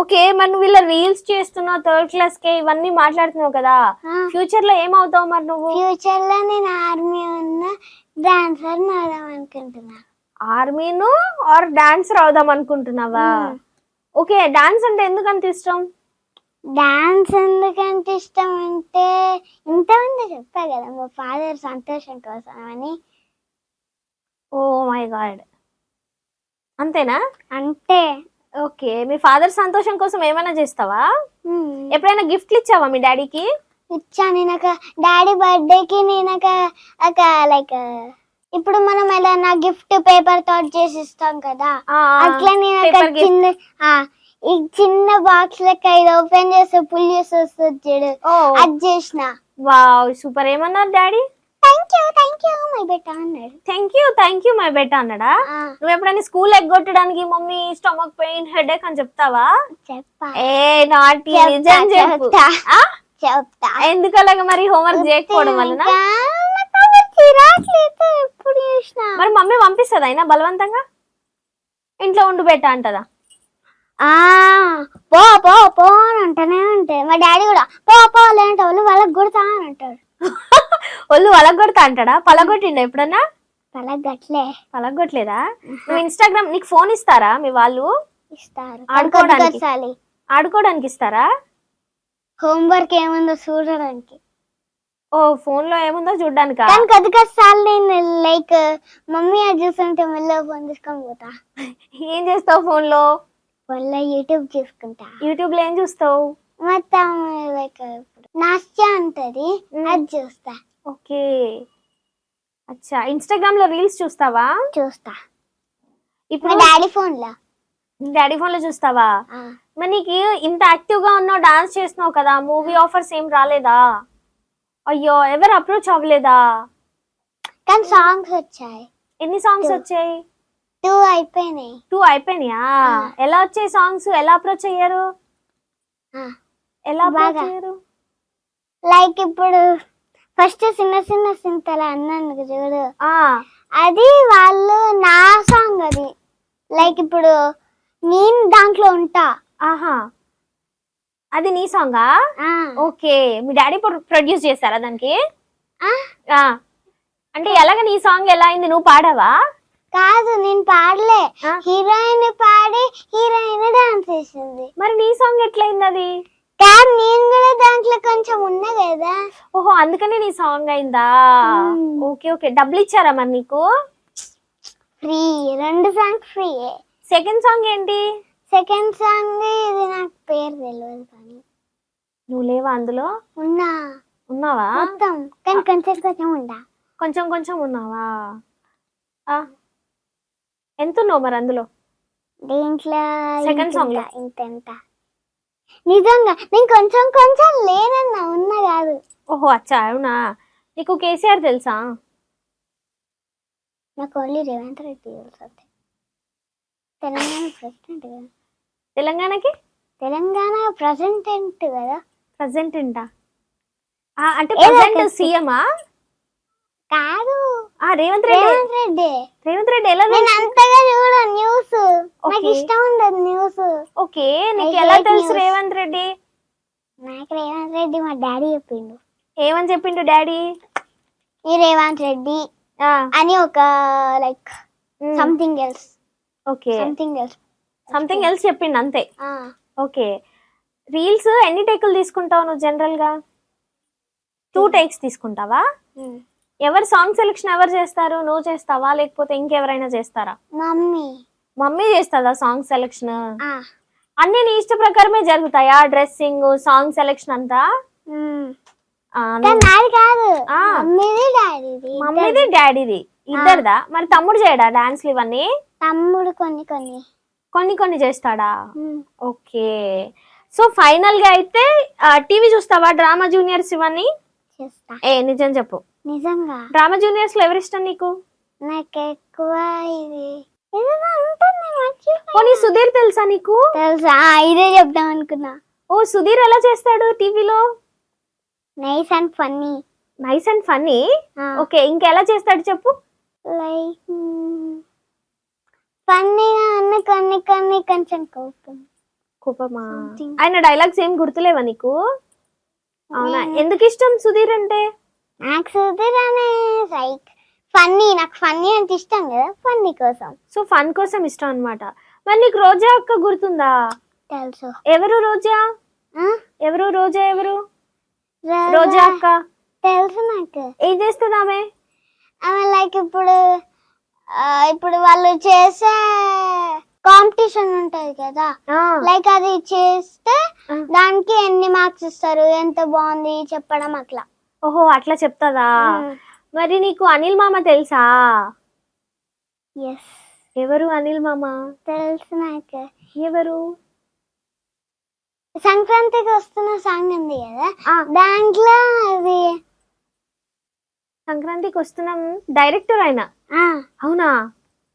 Okay మరి నువ్వు ఇలా రీల్స్ చేస్తున్నావు థర్డ్ క్లాస్ కే ఇవన్నీ మాట్లాడుతున్నావు కదా. ఫ్యూచర్లో ఏమవుతావు మరి నువ్వు? ఫ్యూచర్లో నేను ఆర్మీ ఉన్న డాన్సర్ అవుదాం అనుకుంటున్నా. ఆర్మీను ఆర్ డాన్సర్ అవుదాం అనుకుంటున్నావా? ఓకే డాన్స్ అంటే ఎందుకు అంత ఇష్టం? డాన్స్ ఎందుకంటే ఇష్టం అంటే ఇంతమంది చెప్పా కదా మా ఫాదర్ సంతోషం కోసం అని. ఓ మై గాడ్ అంతేనా? అంటే ఓకే. మీ ఫాదర్ సంతోషం కోసం ఏమైనా చేస్తావా? ఎప్పుడైనా గిఫ్ట్లు ఇచ్చావా మీ డాడీకి? ఇచ్చా. నేను ఒక డాడీ బర్త్డేకి నేను ఒక ఒక లైక్ ఇప్పుడు మనం ఏదైనా గిఫ్ట్ పేపర్ తోటి చేసి ఇస్తాం కదా. అట్లా నేను ఒక. చిన్న ఆ, ఈ చిన్న బాక్స్ లెక్క ఇది ఓపెన్ చేస్తే పుల్ చేసి వస్తుంది చూడు. అది చేసిన. వావ్. సూపర్. ఏమన్నారు daddy? Thank you thank you my బెట్ట అన్నాడు. Thank you thank you my bet అన్నాడా? నువ్వు ఎప్పుడైనా స్కూల్ ఎగ్గొట్టడానికి మమ్మీ స్టమక్ పెయిన్ హెడేక్ అని చెప్తావా? చెప్పా. ఏ నాటి నిజం చెప్పు. చెప్తా. ఎందుకు అలాగా మరి హోంవర్క్ చేయకపోవడం వలన? ఎప్పుడు చూసినా. మరి మమ్మీ పంపిస్తుంది అయినా బలవంతంగా? ఇంట్లో ఉండు పెట్ట అంటదా? ఆ పో పో పో అని అంటూనే ఉంటాయి మా డాడీ కూడా పో పో లేదంటే వాళ్ళు వాళ్ళకి కొడతా అని అంటాడు. ఒళ్ళు పలగొడతా అంటాడా? పలగొట్టిండ ఎప్పుడన్నా? వాళ్ళకి గట్లే పలగొట్టలేదా నువ్వు ఇన్స్టాగ్రామ్ నీకు ఫోన్ ఇస్తారా మీ వాళ్ళు? ఇస్తారు. ఆడుకోవడానికి? ఆడుకోవడానికి ఇస్తారా? హోంవర్క్ ఏముందో చూడడానికి. ఓ ఫోన్లో ఏముందో చూడ్డానికా? కానీ కొద్ది కొద్దిసార్లు నేను లైక్ మమ్మీ అది చూస్తుంటే మెల్లగా ఫోన్ తీసుకొని పోతా. ఏం చేస్తావు ఫోన్లో? వల్ల యూట్యూబ్ చూసుకుంటా. యూట్యూబ్లో ఏం చూస్తావు? మొత్తం లైక్ నాస్ట్యా ఉంటది. అది చూస్తా. ఓకే. అచ్చా ఇన్స్టాగ్రామ్లో రీల్స్ చూస్తావా? చూస్తా. ఇప్పుడు డాడీ ఫోన్లో డాడీ ఫోన్లో చూస్తావా మరి నీకు ఇంత యాక్టివ్గా ఉన్నావు డాన్స్ చేస్తున్నావు కదా మూవీ ఆఫర్స్ ఏం రాలేదా? అయ్యో ఎవరు అప్రోచ్ అవ్వలేదా? కానీ సాంగ్స్ వచ్చాయి. ఎన్ని సాంగ్స్ వచ్చాయి? టూ అయిపోయినాయి. టూ అయిపోయినాయా? ఎలా వచ్చాయి సాంగ్స్? ఎలా అప్రోచ్ అయ్యారు? ఆ, ఎలా బాగా. లైక్ ఇప్పుడు ఫస్ట్ చిన్న చిన్న సింతలు అన్నాను చూడు. ఆ. అది వాళ్ళు నా సాంగ్ అది. లైక్ ఇప్పుడు నేను దాంట్లో ఉంటా. ఆహా. అది నీ సాంగా ఓకే. మీ డాడీ ప్రొడ్యూస్ చేస్తారా దానికి? అంటే ఎలాగ నీ సాంగ్ ఎలా అయింది నువ్వు పాడావా? కాదు నేను పాడలే? హీరోయిన్ పాడి హీరోయిన్ డాన్స్ చేసింది. మరి నీ సాంగ్ ఎట్లయింది అది? కానీ నేను కూడా దాంట్లో కొంచెం ఉన్నా కదా. ఓహో అందుకనే నీ సాంగ్ అయిందా. Okay okay. డబ్బులు ఇచ్చారా మరి నీకు? ఫ్రీ రెండు సాంగ్ ఫ్రీ సెకండ్ సాంగ్ ఏంటి? సెకండ్ సాంగ్ ఇది నాకు పేరు తెలియదు కానీ. నువ్వు లేవా అందులో? ఉన్నా. ఉన్నావా? మొత్తం. కానీ కొంచెం కొంచెం ఉండా. కొంచెం కొంచెం ఉన్నావా? ఆ. ఎంత ఉన్నావు మరి అందులో? దీంట్లో? Song లో? ఇంత ఇంత. నిజంగా నేను కొంచెం కొంచెం లేనన్నా ఉన్నా కాదు. ఓహో అచ్చా అవునా? నీకు కేసీఆర్ తెలుసా? నాకు ఓన్లీ రేవంత్ రెడ్డి తెలుసు అంతే. తెలంగాణ ప్రెసిడెంట్ కదా. తెలంగాణకి? తెలంగాణ ప్రెసిడెంట్ కదా. ప్రజెంట్ ఏంటా అంటే ఏదో ప్రజెంట్ ఒకటి. సీఎమా? కాదు. ఆ రేవంత్ రెడ్డి. రేవంత్ రెడ్డి. రేవంత్ రెడ్డి ఎలా నేను అంతగా చూడ న్యూస్. నాకు. ఇష్టం ఉండదు న్యూస్. ఓకే నీకు ఎలా తెలుసు. రేవంత్ రెడ్డి? నాకు రేవంత్ రెడ్డి మా డాడీ చెప్పిండు. ఏమని చెప్పిండు డాడీ? ఈ రేవంత్ రెడ్డి అని ఒక like something else okay. Something else something else చెప్పిండు అంతే. ఓకే. రీల్స్ ఎన్ని టేకులు తీసుకుంటావు నువ్వు జనరల్గా? టూ టేక్స్ తీసుకుంటావా? ఎవరు సాంగ్ సెలెక్షన్ ఎవరు చేస్తారు? నువ్వు చేస్తావా? లేకపోతే ఇంకెవరైనా చేస్తారా? మమ్మీ. మమ్మీ చేస్తుందా సాంగ్ సెలెక్షన్ అన్ని నీ ఇష్ట ప్రకారమే జరుగుతాయా? డ్రెస్సింగ్ సాంగ్ సెలెక్షన్ అంతా. మమ్మీది డాడీది. ఇద్దరిదా? మరి తమ్ముడు చేయడా డాన్స్లు ఇవన్నీ? తమ్ముడు కొన్ని కొన్ని. కొన్ని కొన్ని చేస్తాడా. ఓకే. సో ఫైనల్గా అయితే టీవీ చూస్తావా? డ్రామా జూనియర్స్ ఇవన్నీ? ఏ నిజం చెప్పు. నిజంగా? డ్రామా జూనియర్స్లో ఎవరు ఇష్టం నీకు నాకు ఎక్కువ ఇది. పోనీ సుధీర్ తెలుసా నీకు? తెలుసా? ఇదే చెప్దాం అనుకున్నా. ఓ సుధీర్ ఎలా చేస్తాడు టీవీలో? Nice and funny. Nice and funny? Okay ఇంకెలా చేస్తాడు చెప్పు. లైక్ ఫన్నీగా ఉన్న కొన్ని కొన్ని కొంచెం కోపం. కోపమా. ఆయన డైలాగ్స్ ఏం గుర్తులేవా నీకు? అవునా? ఎందుకు ఇష్టం సుధీర్ అంటే? నాకు అనే లైక్ ఫన్నీ నాకు ఫన్నీ అంటే ఇష్టం కదా ఫన్నీ కోసం. సో ఫన్ కోసం ఇష్టం అన్నమాట. మరి నీకు రోజా అక్క గుర్తుందా? తెలుసు. ఎవరు రోజా? ఎవరు? రోజా ఎవరు? రోజా- అక్క? తెలుసు నాకు. ఏం చేస్తుంది ఆమె? ఆమె లైక్ ఇప్పుడు ఇప్పుడు వాళ్ళు చేసే కాంపిటీషన్ ఉంటది కదా. లైక్ అది చేస్తే. దానికి ఎన్ని మార్క్స్ ఇస్తారు ఎంత బాగుంది చెప్పడం అట్లా. ఓహో అట్లా చెప్తాదా. మరి నీకు అనిల్ మామ తెలుసా? ఎస్ ఎవరు అనిల్ మామ? తెలుసు నాకు. ఎవరు? సంక్రాంతికి వస్తున్న సాంగ్ ఉంది కదా? దాంట్లో అది సంక్రాంతికి వస్తున్నాం డైరెక్టర్ ఆయన. ఆ, అవునా?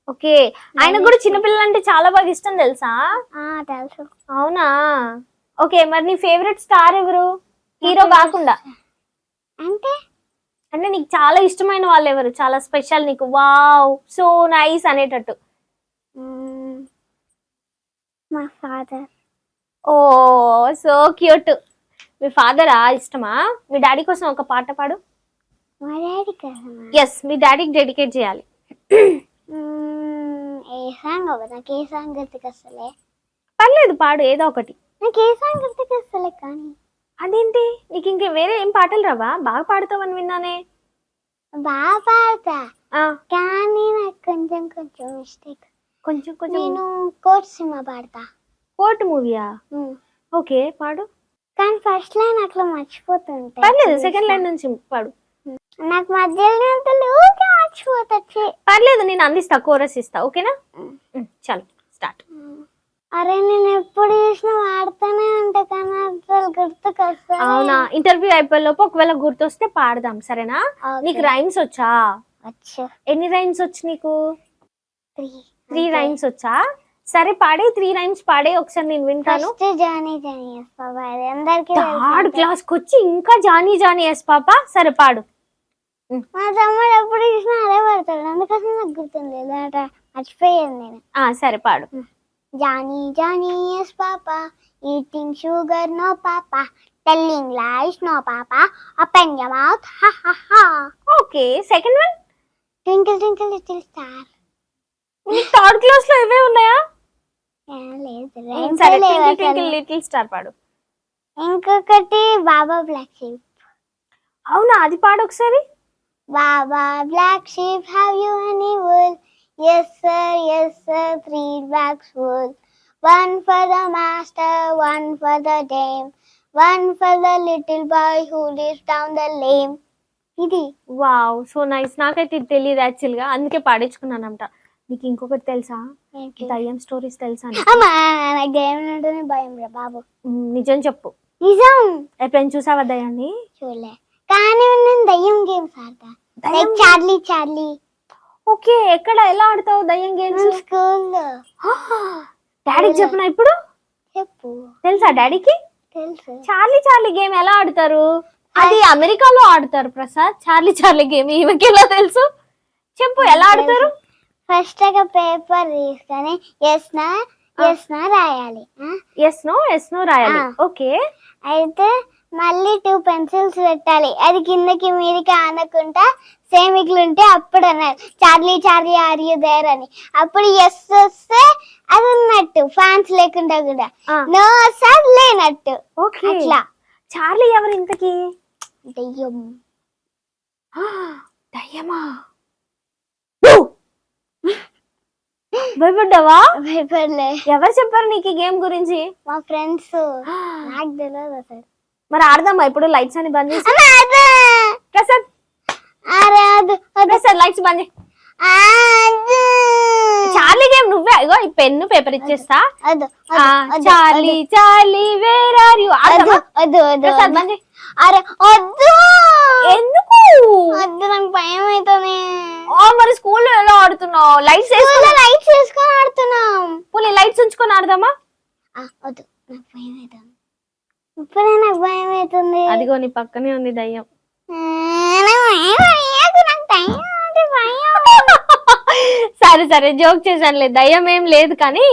ఓకే. ఆయన కూడా చిన్నపిల్లలు అంటే చాలా బాగా ఇష్టం తెలుసా? తెలుసు. అవునా? ఓకే మరి నీ ఫేవరెట్ స్టార్ ఎవరు? హీరో కాకుండా. అంటే? అంటే నీకు చాలా ఇష్టమైన వాళ్ళు ఎవరు? చాలా స్పెషల్ నీకు. వావ్ సో నైస్ అనేటట్టు. మా ఫాదర్. Oh so cute. మీ ఫాదరా? ఇష్టమా? మీ డాడీ కోసం ఒక పాట పాడు. మా డాడీ కదా ఎస్ మీ డాడీకి డెడికేట్ చేయాలి. ఏ సాంగ్ నాకు ఏ సాంగ్ గుర్తుకు వస్తలే పర్లేదు పాడు ఏదో ఒకటి. నాకు ఏ సాంగ్ గుర్తుకు వస్తలే కానీ. అదేంటి? నీకు ఇంక వేరే ఏం పాటలు రావా? బాగా పాడతావని విన్నానే. బాగా పాడతా. ఆ, కానీ నాకు కొంచెం కొంచెం మిస్టేక్ కొంచెం కొంచెం నేను కోట్ సినిమా పాడతా. కోర్ట్ మూవీయా. ఓకే పాడు. కానీ ఫస్ట్ లైన్ అట్లా మర్చిపోతుంటాయి పర్లేదు సెకండ్ లైన్ నుంచి పాడు. నాకు మధ్యలో మర్చిపోతచ్చు పర్లేదు నేను అందిస్తా కోరస్ ఇస్తా ఓకేనా? చాలు స్టార్ట్. అరే నేను ఎప్పుడు చూసినా వాడుతూనే ఉంటా కానీ అసలు గుర్తుకు వస్తుంది అవునా? ఇంటర్వ్యూ అయిపోయేలోపు ఒకవేళ గుర్తొస్తే పాడదాం సరేనా? నీకు రైమ్స్ వచ్చా? వచ్చు. ఎన్ని రైమ్స్ వచ్చు నీకు? త్రీ. త్రీ రైమ్స్ వచ్చా? సరే పాడే త్రీ రైమ్స్ పాడే ఒకసారి నేను వింటాను. First johnny johnny yes baba అది అందరికీ థర్డ్. క్లాస్కి వచ్చి ఇంకా జానీ జానీ ఎస్ పాప. సరే పాడు. మా తమ్ముడు ఎప్పుడు చూసినా అదే పడతాడు అందుకోసం నాకు గుర్తుంది మర్చిపోయాను నేను. ఆ సరే పాడు. Johnny johnny yes papa eating sugar no papa telling lies no papa open your mouth ha ha ha okay second one twinkle twinkle little star third క్లాస్లో ఇవే ఉన్నాయా? లేదు ఉమ్, rhymes సరే ఏ లేవు ట్వింకిల్ అసలు. ట్వింకిల్ లిటిల్ స్టార్ పాడు. ఇంకొకటి baba black sheep అవునా అది పాడు ఒకసారి. Baba black sheep have you any wool? Yes sir yes sir three bags wool one for the master one for the dame. One for the little boy who lives down the lane. ఇది. Wow so nice నాకైతే ఇది తెలియదు యాక్చువల్గా. అందుకే పాడించుకున్నానంట నీకు ఇంకొకటి తెలుసా? దయ్యం స్టోరీస్ తెలుసా దయ్యం భయం రా బాబు. నిజం చెప్పు. నిజం? ఎప్పుడైనా చూసావా దయ్యాన్ని చూడలే. కానీ నేను దయ్యం గేమ్స్ ఆడతా. Charlie Charlie. ఓకే ఎక్కడ? ఎలా ఆడతావు దయ్యం గేమ్స్ స్కూల్లో డాడీకి చెప్పిన ఇప్పుడు? చెప్పు. తెలుసా డాడీకి తెలుసు. చార్లీ చార్లీ గేమ్ ఎలా ఆడతారు? అది అమెరికాలో ఆడతారు ప్రసాద్. చార్లీ చార్లీ గేమ్ ఈమెకి ఎలా తెలుసు? చెప్పు ఎలా ఆడతారు? ఫస్ట్ ఒక పేపర్ తీసుకొని ఎస్ నా ఎస్ నా రాయాలి? ఎస్ నో ఎస్ నో రాయాలి. ఓకే. అయితే మళ్ళీ టూ పెన్సిల్స్ పెట్టాలి. అది కిందకి మీదకి ఆనకుండా సేమ్ ఇట్లుంటే అప్పుడు అన్నారు. Charlie charlie are you there అని. అప్పుడు ఎస్ వస్తే అది ఉన్నట్టు. ఫ్యాన్స్ లేకుండా కూడా. నో సార్ లేనట్టు. అట్లా. చార్లీ ఎవరు ఇంతకి? దెయ్యం దయ్యమా! భయపడ్డావా? భయపడలే. ఎవరు చెప్పారు నీకు గేమ్ గురించి? మా ఫ్రెండ్స్. నాకు తెలియదు అసలు. మరి ఆడదామా? ఇప్పుడు లైట్స్ అని బంద్ చేసి. ప్రసాద్. ప్రసాద్ లైట్స్ బంద్. చార్లీ గేమ్ నువ్వే ఇగో ఈ పెన్ను పేపర్ ఇచ్చేస్తా. Charlie charlie where are you Prasad. బంద్ అరే వద్దు. ఎందుకు? వద్దు నాకు భయం అవుతుంది మరి స్కూల్లో ఎలా ఆడుతున్నావు? లైట్స్ లైట్స్ వేసుకొని ఆడుతున్నాం. వేసుకుని లైట్స్ ఉంచుకొని ఆడదామా? వద్దు నాకు భయం అవుతుంది ఇప్పుడే నాకు భయం అవుతుంది అదిగో నీ పక్కనే ఉంది దయ్యం. సరే సరే జోక్ చేశానులే. దయ్యం ఏం లేదు కానీ